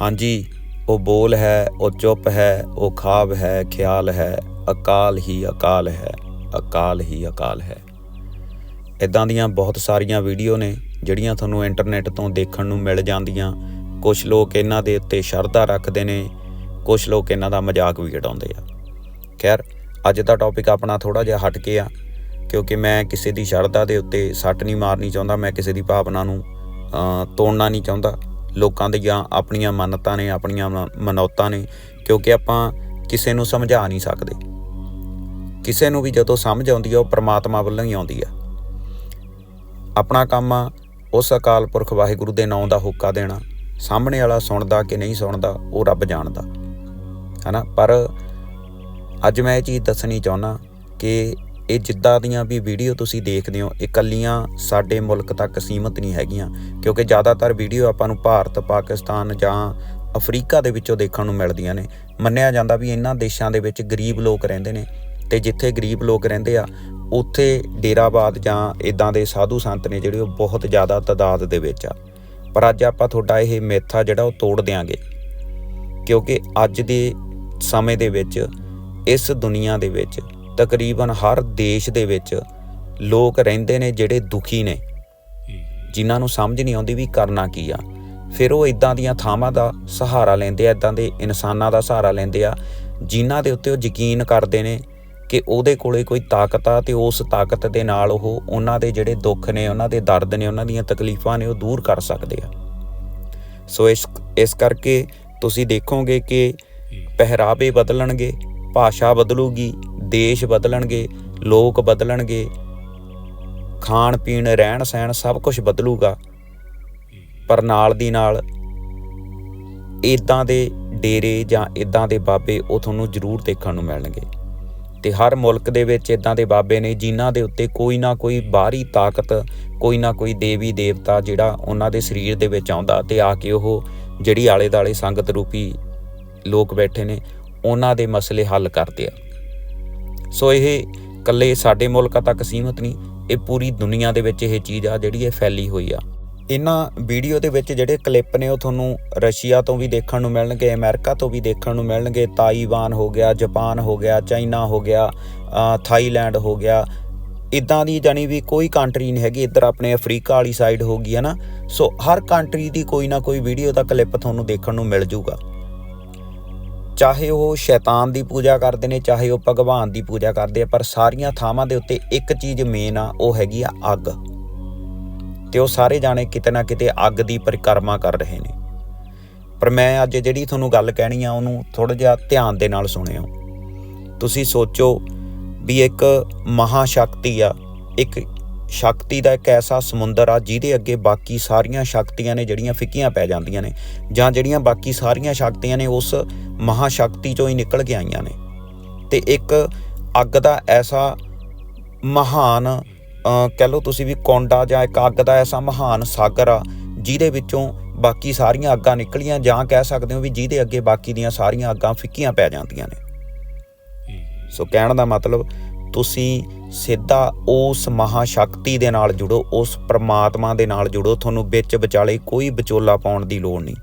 ਹਾਂਜੀ, ਉਹ ਬੋਲ ਹੈ, ਉਹ ਚੁੱਪ ਹੈ, ਉਹ ਖਾਬ ਹੈ, ਖਿਆਲ ਹੈ, ਅਕਾਲ ਹੀ ਅਕਾਲ ਹੈ, ਅਕਾਲ ਹੀ ਅਕਾਲ ਹੈ। ਇਦਾਂ ਦੀਆਂ ਬਹੁਤ ਸਾਰੀਆਂ ਵੀਡੀਓ ਨੇ, ਜਿਹੜੀਆਂ ਤੁਹਾਨੂੰ ਇੰਟਰਨੈਟ ਤੋਂ ਦੇਖਣ ਨੂੰ ਮਿਲ ਜਾਂਦੀਆਂ। ਕੁਝ ਲੋਕ ਇਹਨਾਂ ਦੇ ਉੱਤੇ ਸ਼ਰਧਾ ਰੱਖਦੇ ਨੇ ਕੁਝ ਲੋਕ ਇਹਨਾਂ ਦਾ ਮਜ਼ਾਕ ਵੀ ਉਡਾਉਂਦੇ ਆ। ਖੈਰ, ਅੱਜ ਦਾ ਟੌਪਿਕ ਆਪਣਾ ਥੋੜਾ ਜਿਹਾ ਹਟ ਕੇ ਆ, ਕਿਉਂਕਿ ਮੈਂ ਕਿਸੇ ਦੀ ਸ਼ਰਧਾ ਦੇ ਉੱਤੇ ਸੱਟ ਨਹੀਂ ਮਾਰਨੀ ਚਾਹੁੰਦਾ, ਮੈਂ ਕਿਸੇ ਦੀ ਭਾਵਨਾ ਨੂੰ ਤੋੜਨਾ ਨਹੀਂ ਚਾਹੁੰਦਾ। ਲੋਕਾਂ ਦੀਆਂ ਆਪਣੀਆਂ ਮੰਨਤਾਂ ਨੇ, ਆਪਣੀਆਂ ਮ- ਮਨੌਤਾਂ ਨੇ, ਕਿਉਂਕਿ ਆਪਾਂ ਕਿਸੇ ਨੂੰ ਸਮਝਾ ਨਹੀਂ ਸਕਦੇ। ਕਿਸੇ ਨੂੰ ਵੀ ਜਦੋਂ ਸਮਝ ਆਉਂਦੀ ਆ, ਉਹ ਪ੍ਰਮਾਤਮਾ ਵੱਲੋਂ ਹੀ ਆਉਂਦੀ ਆ। ਆਪਣਾ ਕੰਮ ਆ, ਉਸ ਅਕਾਲ ਪੁਰਖ ਵਾਹਿਗੁਰੂ ਦੇ ਨਾਮ ਦਾ ਹੁੱਕਾ ਦੇਣਾ, ਸਾਹਮਣੇ ਵਾਲਾ ਸੁਣਦਾ ਕਿ ਨਹੀਂ ਸੁਣਦਾ, ਉਹ ਰੱਬ ਜਾਣਦਾ। ਹਨਾ? ਪਰ ਅੱਜ ਮੈਂ ਇਹ ਚੀਜ਼ ਦੱਸਣੀ ਚਾਹੁੰਦਾ ਕਿ ਇਹ ਜਿੱਦਾਂ ਦੀਆਂ ਵੀ ਵੀਡੀਓ ਤੁਸੀਂ ਦੇਖਦੇ ਹੋ ਇਕੱਲੀਆਂ ਸਾਡੇ ਮੁਲਕ ਤੱਕ ਸੀਮਤ ਨਹੀਂ ਹੈਗੀਆਂ। ਕਿਉਂਕਿ ਜ਼ਿਆਦਾਤਰ ਵੀਡੀਓ ਆਪਾਂ ਨੂੰ ਭਾਰਤ, ਪਾਕਿਸਤਾਨ ਜਾਂ ਅਫਰੀਕਾ ਦੇ ਵਿੱਚੋਂ ਦੇਖਣ ਨੂੰ ਮਿਲਦੀਆਂ ਨੇ। ਮੰਨਿਆ ਜਾਂਦਾ ਵੀ ਇਹਨਾਂ ਦੇਸ਼ਾਂ ਦੇ ਵਿੱਚ ਗਰੀਬ ਲੋਕ ਰਹਿੰਦੇ ਨੇ ਤੇ ਜਿੱਥੇ ਗਰੀਬ ਲੋਕ ਰਹਿੰਦੇ ਆ, ਉੱਥੇ ਡੇਰਾਬਾਦ ਜਾਂ ਇਦਾਂ ਦੇ ਸਾਧੂ ਸੰਤ ਨੇ ਜਿਹੜੇ ਉਹ ਬਹੁਤ ਜ਼ਿਆਦਾ ਤਾਦਾਦ ਦੇ ਵਿੱਚ ਆ। ਪਰ ਅੱਜ ਆਪਾਂ ਤੁਹਾਡਾ ਇਹ ਮਿੱਥ ਜਿਹੜਾ ਉਹ ਤੋੜ ਦਿਆਂਗੇ। ਕਿਉਂਕਿ ਅੱਜ ਦੇ ਸਮੇਂ ਦੇ ਵਿੱਚ, ਇਸ ਦੁਨੀਆ ਦੇ ਵਿੱਚ ਤਕਰੀਬਨ ਹਰ ਦੇਸ਼ ਦੇ ਵਿੱਚ ਲੋਕ ਰਹਿੰਦੇ ਨੇ ਜਿਹੜੇ ਦੁਖੀ ਨੇ। ਜਿਨ੍ਹਾਂ ਨੂੰ ਸਮਝ ਨਹੀਂ ਆਉਂਦੀ ਵੀ ਕਰਨਾ ਕੀ ਆ। ਫਿਰ ਉਹ ਇਦਾਂ ਦੀਆਂ ਥਾਵਾਂ ਦਾ ਸਹਾਰਾ ਲੈਂਦੇ ਆ ਇਦਾਂ ਦੇ ਇਨਸਾਨਾਂ ਦਾ ਸਹਾਰਾ ਲੈਂਦੇ ਆ, ਜਿਨ੍ਹਾਂ ਦੇ ਉੱਤੇ ਉਹ ਯਕੀਨ ਕਰਦੇ ਨੇ ਕਿ ਉਹਦੇ ਕੋਲੇ ਕੋਈ ਤਾਕਤ ਆ ਤੇ ਉਸ ਤਾਕਤ ਦੇ ਨਾਲ ਉਹ ਉਹਨਾਂ ਦੇ ਜਿਹੜੇ ਦੁੱਖ ਨੇ, ਉਹਨਾਂ ਦੇ ਦਰਦ ਨੇ, ਉਹਨਾਂ ਦੀਆਂ ਤਕਲੀਫਾਂ ਨੇ ਉਹ ਦੂਰ ਕਰ ਸਕਦੇ ਆ। ਸੋ ਇਸ ਇਸ ਕਰਕੇ ਤੁਸੀਂ ਦੇਖੋਗੇ ਕਿ ਪਹਿਰਾਵੇ ਬਦਲਣਗੇ, ਭਾਸ਼ਾ ਬਦਲੂਗੀ ਦੇਸ਼ ਬਦਲਣਗੇ, ਲੋਕ ਬਦਲਣਗੇ, ਖਾਣ ਪੀਣ, ਰਹਿਣ ਸਹਿਣ ਸਭ ਕੁਝ ਬਦਲੂਗਾ। ਪਰ ਨਾਲ ਦੀ ਨਾਲ ਇਦਾਂ ਦੇ ਡੇਰੇ ਜਾਂ ਇਦਾਂ ਦੇ ਬਾਬੇ ਉਹ ਤੁਹਾਨੂੰ ਜ਼ਰੂਰ ਦੇਖਣ ਨੂੰ ਮਿਲਣਗੇ। ਤੇ ਹਰ ਮੁਲਕ ਦੇ ਵਿੱਚ ਇਦਾਂ ਦੇ ਬਾਬੇ ਨੇ ਜਿਨ੍ਹਾਂ ਦੇ ਉੱਤੇ ਕੋਈ ਨਾ ਕੋਈ ਬਾਹਰੀ ਤਾਕਤ, ਕੋਈ ਨਾ ਕੋਈ ਦੇਵੀ ਦੇਵਤਾ ਜਿਹੜਾ ਉਹਨਾਂ ਦੇ ਸਰੀਰ ਦੇ ਵਿੱਚ ਆਉਂਦਾ ਤੇ ਆ ਕੇ ਉਹ ਜਿਹੜੀ ਆਲੇ ਦਾਲੇ ਸੰਗਤ ਰੂਪੀ ਲੋਕ ਬੈਠੇ ਨੇ, ਉਹਨਾਂ ਦੇ ਮਸਲੇ ਹੱਲ ਕਰਦੇ ਆ। ਸੋ ਇਹ ਕੱਲੇ ਸਾਡੇ ਮੁਲਕਾਂ ਤੱਕ ਸੀਮਤ ਨਹੀਂ, ਇਹ ਪੂਰੀ ਦੁਨੀਆ ਦੇ ਵਿੱਚ ਇਹ ਚੀਜ਼ ਆ ਜਿਹੜੀ ਇਹ ਫੈਲੀ ਹੋਈ ਆ। ਇਹਨਾਂ ਵੀਡੀਓ ਦੇ ਵਿੱਚ ਜਿਹੜੇ ਕਲਿੱਪ ਨੇ ਉਹ ਤੁਹਾਨੂੰ ਰਸ਼ੀਆ ਤੋਂ ਵੀ ਦੇਖਣ ਨੂੰ ਮਿਲਣਗੇ, ਅਮਰੀਕਾ ਤੋਂ ਵੀ ਦੇਖਣ ਨੂੰ ਮਿਲਣਗੇ। ਤਾਈਵਾਨ ਹੋ ਗਿਆ, ਜਾਪਾਨ ਹੋ ਗਿਆ, ਚਾਈਨਾ ਹੋ ਗਿਆ ਥਾਈਲੈਂਡ ਹੋ ਗਿਆ। ਇਦਾਂ ਦੀ ਜਾਨੀ ਵੀ ਕੋਈ ਕੰਟਰੀ ਨਹੀਂ ਹੈਗੀ, ਇੱਧਰ ਆਪਣੇ ਅਫਰੀਕਾ ਵਾਲੀ ਸਾਈਡ ਹੋ ਗਈ, ਹੈ ਨਾ? ਸੋ ਹਰ ਕੰਟਰੀ ਦੀ ਕੋਈ ਨਾ ਕੋਈ ਵੀਡੀਓ ਦਾ ਕਲਿੱਪ ਤੁਹਾਨੂੰ ਦੇਖਣ ਨੂੰ ਮਿਲ ਜੂਗਾ। ਚਾਹੇ ਉਹ ਸ਼ੈਤਾਨ ਦੀ ਪੂਜਾ ਕਰਦੇ ਨੇ, ਚਾਹੇ ਉਹ ਭਗਵਾਨ ਦੀ ਪੂਜਾ ਕਰਦੇ ਆ, ਪਰ ਸਾਰੀਆਂ ਥਾਵਾਂ ਦੇ ਉੱਤੇ ਇੱਕ ਚੀਜ਼ ਮੇਨ ਆ, ਉਹ ਹੈਗੀ ਆ ਅੱਗ। ਤੇ ਉਹ ਸਾਰੇ ਜਾਣੇ ਕਿਤੇ ਨਾ ਕਿਤੇ ਅੱਗ ਦੀ ਪਰਿਕਰਮਾ ਕਰ ਰਹੇ ਨੇ। ਪਰ ਮੈਂ ਅੱਜ ਜਿਹੜੀ ਤੁਹਾਨੂੰ ਗੱਲ ਕਹਿਣੀ ਆ, ਉਹਨੂੰ ਥੋੜਾ ਜਿਹਾ ਧਿਆਨ ਦੇ ਨਾਲ ਸੁਣਿਓ। ਤੁਸੀਂ ਸੋਚੋ ਵੀ ਇੱਕ ਮਹਾ ਸ਼ਕਤੀ ਆ, ਇੱਕ ਸ਼ਕਤੀ ਦਾ ਇੱਕ ਐਸਾ ਸਮੁੰਦਰ ਆ, ਜਿਹਦੇ ਅੱਗੇ ਬਾਕੀ ਸਾਰੀਆਂ ਸ਼ਕਤੀਆਂ ਨੇ ਜਿਹੜੀਆਂ ਫਿੱਕੀਆਂ ਪੈ ਜਾਂਦੀਆਂ ਨੇ, ਜਾਂ ਜਿਹੜੀਆਂ ਬਾਕੀ ਸਾਰੀਆਂ ਸ਼ਕਤੀਆਂ ਨੇ, ਉਸ ਮਹਾ ਸ਼ਕਤੀ ਚੋਂ ਹੀ ਨਿਕਲ ਕੇ ਆਈਆਂ ਨੇ। ਤੇ ਇੱਕ ਅੱਗ ਦਾ ਐਸਾ ਮਹਾਨ ਕਹਿ ਲਓ ਤੁਸੀਂ ਵੀ ਕੋਂਡਾ ਜਾਂ ਇੱਕ ਅੱਗ ਦਾ ਐਸਾ ਮਹਾਨ ਸਾਗਰ ਆ, ਜਿਹਦੇ ਵਿੱਚੋਂ ਬਾਕੀ ਸਾਰੀਆਂ ਅੱਗਾਂ ਨਿਕਲੀਆਂ, ਜਾਂ ਕਹਿ ਸਕਦੇ ਹੋ ਵੀ ਜਿਹਦੇ ਅੱਗੇ ਬਾਕੀ ਦੀਆਂ ਸਾਰੀਆਂ ਅੱਗਾਂ ਫਿੱਕੀਆਂ ਪੈ ਜਾਂਦੀਆਂ ਨੇ। ਸੋ ਕਹਿਣ ਦਾ ਮਤਲਬ ਤੁਸੀਂ ਸਿੱਧਾ ਉਸ ਮਹਾ ਸ਼ਕਤੀ ਦੇ ਨਾਲ ਜੁੜੋ, ਉਸ ਪ੍ਰਮਾਤਮਾ ਦੇ ਨਾਲ ਜੁੜੋ, ਤੁਹਾਨੂੰ ਵਿੱਚ ਵਿਚਾਲੇ ਕੋਈ ਵਿਚੋਲਾ ਪਾਉਣ ਦੀ ਲੋੜ ਨਹੀਂ।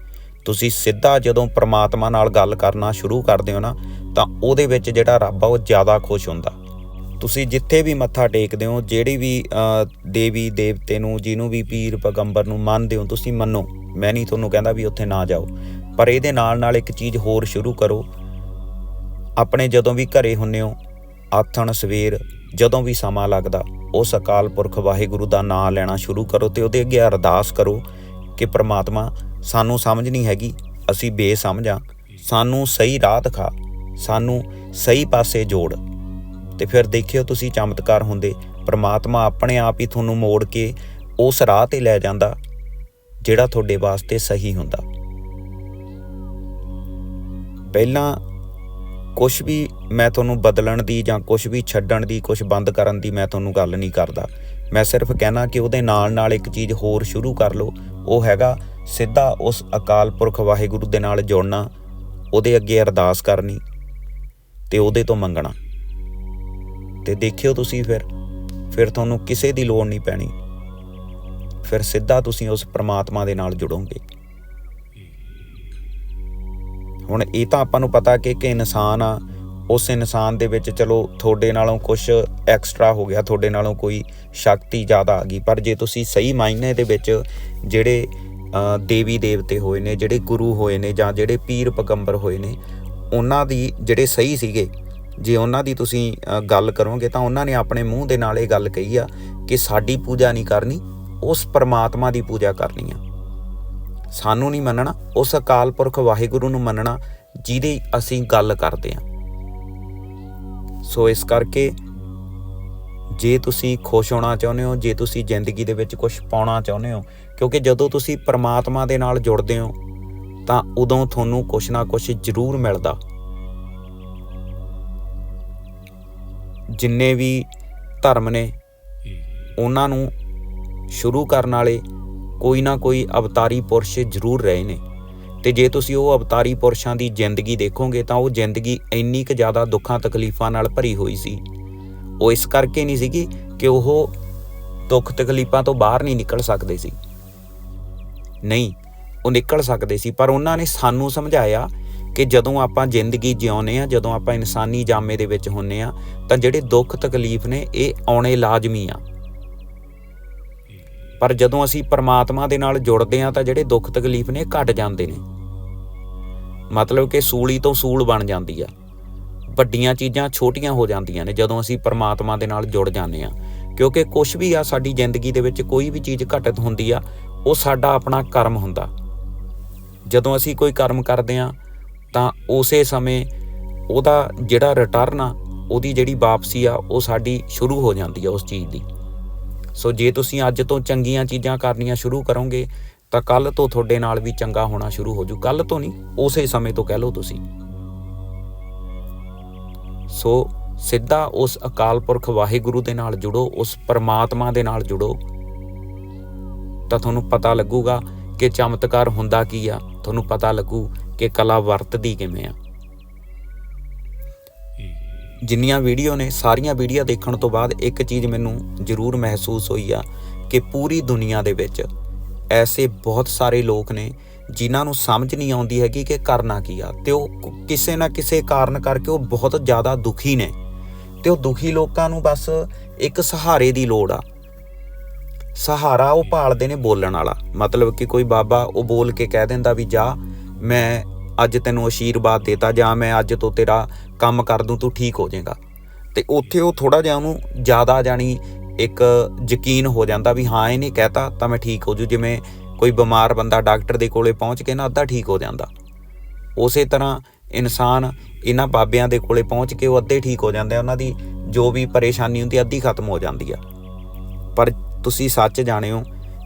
ਤੁਸੀਂ ਸਿੱਧਾ ਜਦੋਂ ਪ੍ਰਮਾਤਮਾ ਨਾਲ ਗੱਲ ਕਰਨਾ ਸ਼ੁਰੂ ਕਰਦੇ ਹੋ ਨਾ, ਤਾਂ ਉਹਦੇ ਵਿੱਚ ਜਿਹੜਾ ਰੱਬ ਆ, ਉਹ ਜ਼ਿਆਦਾ ਖੁਸ਼ ਹੁੰਦਾ। ਤੁਸੀਂ ਜਿੱਥੇ ਵੀ ਮੱਥਾ ਟੇਕਦੇ ਹੋ, ਜਿਹੜੀ ਵੀ ਦੇਵੀ ਦੇਵਤੇ ਨੂੰ, ਜਿਹਨੂੰ ਵੀ ਪੀਰ ਪੈਗੰਬਰ ਨੂੰ ਮੰਨਦੇ ਹੋ, ਤੁਸੀਂ ਮੰਨੋ। ਮੈਂ ਨਹੀਂ ਤੁਹਾਨੂੰ ਕਹਿੰਦਾ ਵੀ ਉੱਥੇ ਨਾ ਜਾਓ। ਪਰ ਇਹਦੇ ਨਾਲ ਨਾਲ ਇੱਕ ਚੀਜ਼ ਹੋਰ ਸ਼ੁਰੂ ਕਰੋ। ਆਪਣੇ ਜਦੋਂ ਵੀ ਘਰੇ ਹੁੰਨੇ ਹੋ, ਆਥਣ ਸਵੇਰ ਜਦੋਂ ਵੀ ਸਮਾਂ ਲੱਗਦਾ, ਉਸ ਅਕਾਲ ਪੁਰਖ ਵਾਹਿਗੁਰੂ ਦਾ ਨਾਮ ਲੈਣਾ ਸ਼ੁਰੂ ਕਰੋ ਤੇ ਉਹਦੇ ਅੱਗੇ ਅਰਦਾਸ ਕਰੋ ਕਿ ਪ੍ਰਮਾਤਮਾ ਸਾਨੂੰ ਸਮਝ ਨਹੀਂ ਹੈਗੀ, ਅਸੀਂ ਬੇਸਮਝਾਂ ਸਾਨੂੰ ਸਹੀ ਰਾਹ ਦਿਖਾ, ਸਾਨੂੰ ਸਹੀ ਪਾਸੇ ਜੋੜ। ਤੇ ਫਿਰ ਦੇਖਿਓ ਤੁਸੀਂ ਚਮਤਕਾਰ ਹੁੰਦੇ, ਪ੍ਰਮਾਤਮਾ ਆਪਣੇ ਆਪ ਹੀ ਤੁਹਾਨੂੰ ਮੋੜ ਕੇ ਉਸ ਰਾਹ ਤੇ ਲੈ ਜਾਂਦਾ, ਜਿਹੜਾ ਤੁਹਾਡੇ ਵਾਸਤੇ ਸਹੀ ਹੁੰਦਾ। ਪਹਿਲਾਂ ਕੁਝ ਵੀ ਮੈਂ ਤੁਹਾਨੂੰ ਬਦਲਣ ਦੀ ਜਾਂ ਕੁਝ ਵੀ ਛੱਡਣ ਦੀ ਕੁਝ ਬੰਦ ਕਰਨ ਦੀ ਮੈਂ ਤੁਹਾਨੂੰ ਗੱਲ ਨਹੀਂ ਕਰਦਾ। ਮੈਂ ਸਿਰਫ ਕਹਿਣਾ ਕਿ ਉਹਦੇ ਨਾਲ ਨਾਲ ਇੱਕ ਚੀਜ਼ ਹੋਰ ਸ਼ੁਰੂ ਕਰ ਲਓ, ਉਹ ਹੈਗਾ ਸਿੱਧਾ ਉਸ ਅਕਾਲ ਪੁਰਖ ਵਾਹਿਗੁਰੂ ਦੇ ਨਾਲ ਜੁੜਨਾ ਉਹਦੇ ਅੱਗੇ ਅਰਦਾਸ ਕਰਨੀ ਤੇ ਉਹਦੇ ਤੋਂ ਮੰਗਣਾ। ਤੇ ਦੇਖਿਓ ਤੁਸੀਂ ਫਿਰ ਫਿਰ ਤੁਹਾਨੂੰ ਕਿਸੇ ਦੀ ਲੋੜ ਨਹੀਂ ਪੈਣੀ। ਫਿਰ ਸਿੱਧਾ ਤੁਸੀਂ ਉਸ ਪ੍ਰਮਾਤਮਾ ਦੇ ਨਾਲ ਜੁੜੋਗੇ। ਹੁਣ ਇਹ ਤਾਂ ਆਪਾਂ ਨੂੰ ਪਤਾ ਕਿ ਕਿ ਇਨਸਾਨ ਆ, ਉਸ ਇਨਸਾਨ ਦੇ ਵਿੱਚ ਚਲੋ ਤੁਹਾਡੇ ਨਾਲੋਂ ਕੁਝ ਐਕਸਟਰਾ ਹੋ ਗਿਆ, ਤੁਹਾਡੇ ਨਾਲੋਂ ਕੋਈ ਸ਼ਕਤੀ ਜ਼ਿਆਦਾ ਆ ਗਈ, ਪਰ ਜੇ ਤੁਸੀਂ ਸਹੀ ਮਾਇਨੇ ਦੇ ਵਿੱਚ ਜਿਹੜੇ ਦੇਵੀ ਦੇਵਤੇ ਹੋਏ ਨੇ, ਜਿਹੜੇ ਗੁਰੂ ਹੋਏ ਨੇ ਜਾਂ ਜਿਹੜੇ ਪੀਰ ਪਗੰਬਰ ਹੋਏ ਨੇ, ਉਹਨਾਂ ਦੀ ਜਿਹੜੇ ਸਹੀ ਸੀਗੇ, ਜੇ ਉਹਨਾਂ ਦੀ ਤੁਸੀਂ ਗੱਲ ਕਰੋਗੇ ਤਾਂ ਉਹਨਾਂ ਨੇ ਆਪਣੇ ਮੂੰਹ ਦੇ ਨਾਲ ਇਹ ਗੱਲ ਕਹੀ ਆ ਕਿ ਸਾਡੀ ਪੂਜਾ ਨਹੀਂ ਕਰਨੀ, ਉਸ ਪਰਮਾਤਮਾ ਦੀ ਪੂਜਾ ਕਰਨੀ ਆ। ਸਾਨੂੰ ਨਹੀਂ ਮੰਨਣਾ, ਉਸ ਅਕਾਲ ਪੁਰਖ ਵਾਹਿਗੁਰੂ ਨੂੰ ਮੰਨਣਾ, ਜਿਹਦੀ ਅਸੀਂ ਗੱਲ ਕਰਦੇ ਆ। ਸੋ ਇਸ ਕਰਕੇ ਜੇ ਤੁਸੀਂ ਖੁਸ਼ ਹੋਣਾ ਚਾਹੁੰਦੇ ਹੋ, ਜੇ ਤੁਸੀਂ ਜ਼ਿੰਦਗੀ ਦੇ ਵਿੱਚ ਕੁਝ ਪਾਉਣਾ ਚਾਹੁੰਦੇ ਹੋ, ਕਿਉਂਕਿ ਜਦੋਂ ਤੁਸੀਂ ਪਰਮਾਤਮਾ ਦੇ ਨਾਲ ਜੁੜਦੇ ਹੋ, ਤਾਂ ਉਦੋਂ ਤੁਹਾਨੂੰ ਕੁਝ ਨਾ ਕੁਝ ਜ਼ਰੂਰ ਮਿਲਦਾ। ਜਿੰਨੇ ਵੀ ਧਰਮ ਨੇ, ਉਹਨਾਂ ਨੂੰ ਸ਼ੁਰੂ ਕਰਨ ਵਾਲੇ ਕੋਈ ਨਾ ਕੋਈ ਅਵਤਾਰੀ ਪੁਰਸ਼ ਜ਼ਰੂਰ ਰਹੇ ਨੇ। ਤੇ ਜੇ ਤੁਸੀਂ ਉਹ ਅਵਤਾਰੀ ਪੁਰਸ਼ਾਂ ਦੀ ਜ਼ਿੰਦਗੀ ਦੇਖੋਗੇ, ਤਾਂ ਉਹ ਜ਼ਿੰਦਗੀ ਇੰਨੀ ਕੁ ਜ਼ਿਆਦਾ ਦੁੱਖਾਂ ਤਕਲੀਫਾਂ ਨਾਲ ਭਰੀ ਹੋਈ ਸੀ। ਉਹ ਇਸ ਕਰਕੇ ਨਹੀਂ ਸੀਗੀ ਕਿ ਉਹ ਦੁੱਖ ਤਕਲੀਫਾਂ ਤੋਂ ਬਾਹਰ ਨਹੀਂ ਨਿਕਲ ਸਕਦੇ ਸੀ। ਨਹੀਂ, ਉਹ ਨਿਕਲ ਸਕਦੇ ਸੀ, ਪਰ ਉਹਨਾਂ ਨੇ ਸਾਨੂੰ ਸਮਝਾਇਆ ਕਿ ਜਦੋਂ ਆਪਾਂ ਜ਼ਿੰਦਗੀ ਜਿਉਂਦੇ ਆ ਜਦੋਂ ਆਪਾਂ ਇਨਸਾਨੀ ਜਾਮੇ ਦੇ ਵਿੱਚ ਹੁੰਨੇ ਆ ਤਾਂ ਜਿਹੜੇ ਦੁੱਖ ਤਕਲੀਫ ਨੇ ਇਹ ਆਉਣੇ ਲਾਜ਼ਮੀ ਆ। ਪਰ ਜਦੋਂ ਅਸੀਂ ਪਰਮਾਤਮਾ ਦੇ ਨਾਲ ਜੁੜਦੇ ਆ ਤਾਂ ਜਿਹੜੇ ਦੁੱਖ ਤਕਲੀਫ ਨੇ ਇਹ ਘਟ ਜਾਂਦੇ ਨੇ। ਮਤਲਬ ਕਿ ਸੂਲੀ ਤੋਂ ਸੂਲ ਬਣ ਜਾਂਦੀ ਆ। ਵੱਡੀਆਂ ਚੀਜ਼ਾਂ ਛੋਟੀਆਂ ਹੋ ਜਾਂਦੀਆਂ ਨੇ ਜਦੋਂ ਅਸੀਂ ਪਰਮਾਤਮਾ ਦੇ ਨਾਲ ਜੁੜ ਜਾਂਦੇ ਆ ਕਿਉਂਕਿ ਕੁਝ ਵੀ ਆ ਸਾਡੀ ਜ਼ਿੰਦਗੀ ਦੇ ਵਿੱਚ ਕੋਈ ਵੀ ਚੀਜ਼ ਘਟਤ ਹੁੰਦੀ ਆ, ਉਹ ਸਾਡਾ ਆਪਣਾ ਕਰਮ ਹੁੰਦਾ। ਜਦੋਂ ਅਸੀਂ ਕੋਈ ਕਰਮ ਕਰਦੇ ਆ ਤਾਂ ਉਸੇ ਸਮੇਂ ਉਹਦਾ ਜਿਹੜਾ ਰਿਟਰਨ ਆ, ਉਹਦੀ ਜਿਹੜੀ ਵਾਪਸੀ ਆ, ਉਹ ਸਾਡੀ ਸ਼ੁਰੂ ਹੋ ਜਾਂਦੀ ਆ ਉਸ ਚੀਜ਼ ਦੀ। ਸੋ ਜੇ ਤੁਸੀਂ ਅੱਜ ਤੋਂ ਚੰਗੀਆਂ ਚੀਜ਼ਾਂ ਕਰਨੀਆਂ ਸ਼ੁਰੂ ਕਰੋਗੇ, ਤਾਂ ਕੱਲ ਤੋਂ ਤੁਹਾਡੇ ਨਾਲ ਵੀ ਚੰਗਾ ਹੋਣਾ ਸ਼ੁਰੂ ਹੋ ਜੂ। ਕੱਲ ਤੋਂ ਨਹੀਂ, ਉਸੇ ਸਮੇਂ ਤੋਂ ਕਹਿ ਲਓ ਤੁਸੀਂ। ਸੋ ਸਿੱਧਾ ਉਸ ਅਕਾਲ ਪੁਰਖ ਵਾਹਿਗੁਰੂ ਦੇ ਨਾਲ ਜੁੜੋ, ਉਸ ਪਰਮਾਤਮਾ ਦੇ ਨਾਲ ਜੁੜੋ। ਤਾਂ ਤੁਹਾਨੂੰ ਪਤਾ ਲੱਗੂਗਾ ਕਿ ਚਮਤਕਾਰ ਹੁੰਦਾ ਕੀ ਆ। ਤੁਹਾਨੂੰ ਪਤਾ ਲੱਗੂ ਕਿ ਕਲਾ ਵਰਤਦੀ ਕਿਵੇਂ ਆ। ਜਿੰਨੀਆਂ ਵੀਡੀਓ ਨੇ, ਸਾਰੀਆਂ ਵੀਡੀਓ ਦੇਖਣ ਤੋਂ ਬਾਅਦ ਇੱਕ ਚੀਜ਼ ਮੈਨੂੰ ਜ਼ਰੂਰ ਮਹਿਸੂਸ ਹੋਈ ਆ ਕਿ ਪੂਰੀ ਦੁਨੀਆ ਦੇ ਵਿੱਚ ਐਸੇ ਬਹੁਤ ਸਾਰੇ ਲੋਕ ਨੇ ਜਿਨ੍ਹਾਂ ਨੂੰ ਸਮਝ ਨਹੀਂ ਆਉਂਦੀ ਹੈਗੀ ਕਿ ਕਰਨਾ ਕੀ ਆ, ਤੇ ਉਹ ਕਿਸੇ ਨਾ ਕਿਸੇ ਕਾਰਨ ਕਰਕੇ ਉਹ ਬਹੁਤ ਜ਼ਿਆਦਾ ਦੁਖੀ ਨੇ। ਤੇ ਉਹ ਦੁਖੀ ਲੋਕਾਂ ਨੂੰ ਬਸ ਇੱਕ ਸਹਾਰੇ ਦੀ ਲੋੜ ਆ। ਸਹਾਰਾ ਉਹ ਭਾਲਦੇ ਨੇ ਬੋਲਣ ਵਾਲਾ। ਮਤਲਬ ਕਿ ਕੋਈ ਬਾਬਾ ਉਹ ਬੋਲ ਕੇ ਕਹਿ ਦਿੰਦਾ ਵੀ ਜਾ, ਮੈਂ ਅੱਜ ਤੈਨੂੰ ਆਸ਼ੀਰਵਾਦ ਦੇਤਾ, ਜਾਂ ਮੈਂ ਅੱਜ ਤੋਂ ਤੇਰਾ ਕੰਮ ਕਰ ਦੂੰ, ਤੂੰ ਠੀਕ ਹੋ ਜਾਏਗਾ। ਤੇ ਉੱਥੇ ਉਹ ਥੋੜਾ ਜਿਹਾ ਉਹਨੂੰ ਜ਼ਿਆਦਾ ਜਾਣੀ ਇੱਕ ਯਕੀਨ ਹੋ ਜਾਂਦਾ ਵੀ ਹਾਂ, ਇਹਨੇ ਕਹਿਤਾ ਤਾਂ ਮੈਂ ਠੀਕ ਹੋ ਜੂ। ਜਿਵੇਂ ਕੋਈ ਬਿਮਾਰ ਬੰਦਾ ਡਾਕਟਰ ਦੇ ਕੋਲੇ ਪਹੁੰਚ ਕੇ ਨਾ ਅੱਧਾ ਠੀਕ ਹੋ ਜਾਂਦਾ। ਉਸੇ ਤਰ੍ਹਾਂ ਇਨਸਾਨ ਇਹਨਾਂ ਬਾਬਿਆਂ ਦੇ ਕੋਲੇ ਪਹੁੰਚ ਕੇ ਉਹ ਅੱਧੇ ਠੀਕ ਹੋ ਜਾਂਦੇ ਆ, ਉਹਨਾਂ ਦੀ ਜੋ ਵੀ ਪਰੇਸ਼ਾਨੀ ਹੁੰਦੀ ਅੱਧੀ ਖਤਮ ਹੋ ਜਾਂਦੀ ਆ। ਪਰ ਤੁਸੀਂ ਸੱਚ ਜਾਣਿਓ,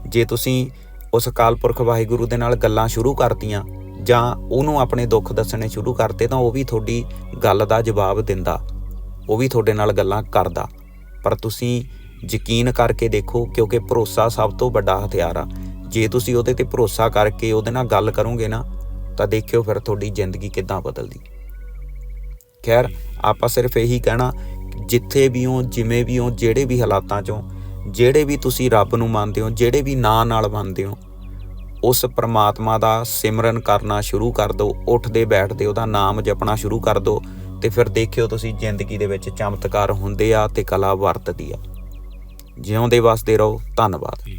ਜੇ ਤੁਸੀਂ ਉਸ ਅਕਾਲ ਪੁਰਖ ਵਾਹਿਗੁਰੂ ਦੇ ਨਾਲ ਗੱਲਾਂ ਸ਼ੁਰੂ ਕਰਤੀਆਂ ਜਾਂ ਉਹਨੂੰ ਆਪਣੇ ਦੁੱਖ ਦੱਸਣੇ ਸ਼ੁਰੂ ਕਰਤੇ, ਤਾਂ ਉਹ ਵੀ ਤੁਹਾਡੀ ਗੱਲ ਦਾ ਜਵਾਬ ਦਿੰਦਾ। ਉਹ ਵੀ ਤੁਹਾਡੇ ਨਾਲ ਗੱਲਾਂ ਕਰਦਾ। ਪਰ ਤੁਸੀਂ ਯਕੀਨ ਕਰਕੇ ਦੇਖੋ, ਕਿਉਂਕਿ ਭਰੋਸਾ ਸਭ ਤੋਂ ਵੱਡਾ ਹਥਿਆਰ ਆ। ਜੇ ਤੁਸੀਂ ਉਹਦੇ ਤੇ ਭਰੋਸਾ ਕਰਕੇ ਉਹਦੇ ਨਾਲ ਗੱਲ ਕਰੋਗੇ ਨਾ, ਤਾਂ ਦੇਖਿਓ ਫਿਰ ਤੁਹਾਡੀ ਜ਼ਿੰਦਗੀ ਕਿੱਦਾਂ ਬਦਲਦੀ। ਖੈਰ, ਆਪਾਂ ਸਿਰਫ ਇਹੀ ਕਹਿਣਾ, ਜਿੱਥੇ ਵੀ ਹੋ, ਜਿਵੇਂ ਵੀ ਹੋ, ਜਿਹੜੇ ਵੀ ਹਾਲਾਤਾਂ 'ਚੋਂ, ਜਿਹੜੇ ਵੀ ਤੁਸੀਂ ਰੱਬ ਨੂੰ ਮੰਨਦੇ ਹੋ, ਜਿਹੜੇ ਵੀ ਨਾਂ ਨਾਲ ਮੰਨਦੇ ਹੋ, ਉਸ ਪਰਮਾਤਮਾ ਦਾ ਸਿਮਰਨ ਕਰਨਾ ਸ਼ੁਰੂ ਕਰ ਦਿਓ, ਉੱਠਦੇ ਬੈਠਦੇ ਉਹਦਾ ਨਾਮ ਜਪਣਾ ਸ਼ੁਰੂ ਕਰ ਦਿਓ, ਤੇ ਫਿਰ ਦੇਖਿਓ ਤੁਸੀਂ ਜ਼ਿੰਦਗੀ ਦੇ ਵਿੱਚ ਚਮਤਕਾਰ ਹੁੰਦੇ ਆ ਤੇ ਕਲਾ ਵਰਤਦੀ ਆ। ਜਿਉਂਦੇ ਵਸਦੇ ਰਹੋ, ਧੰਨਵਾਦ।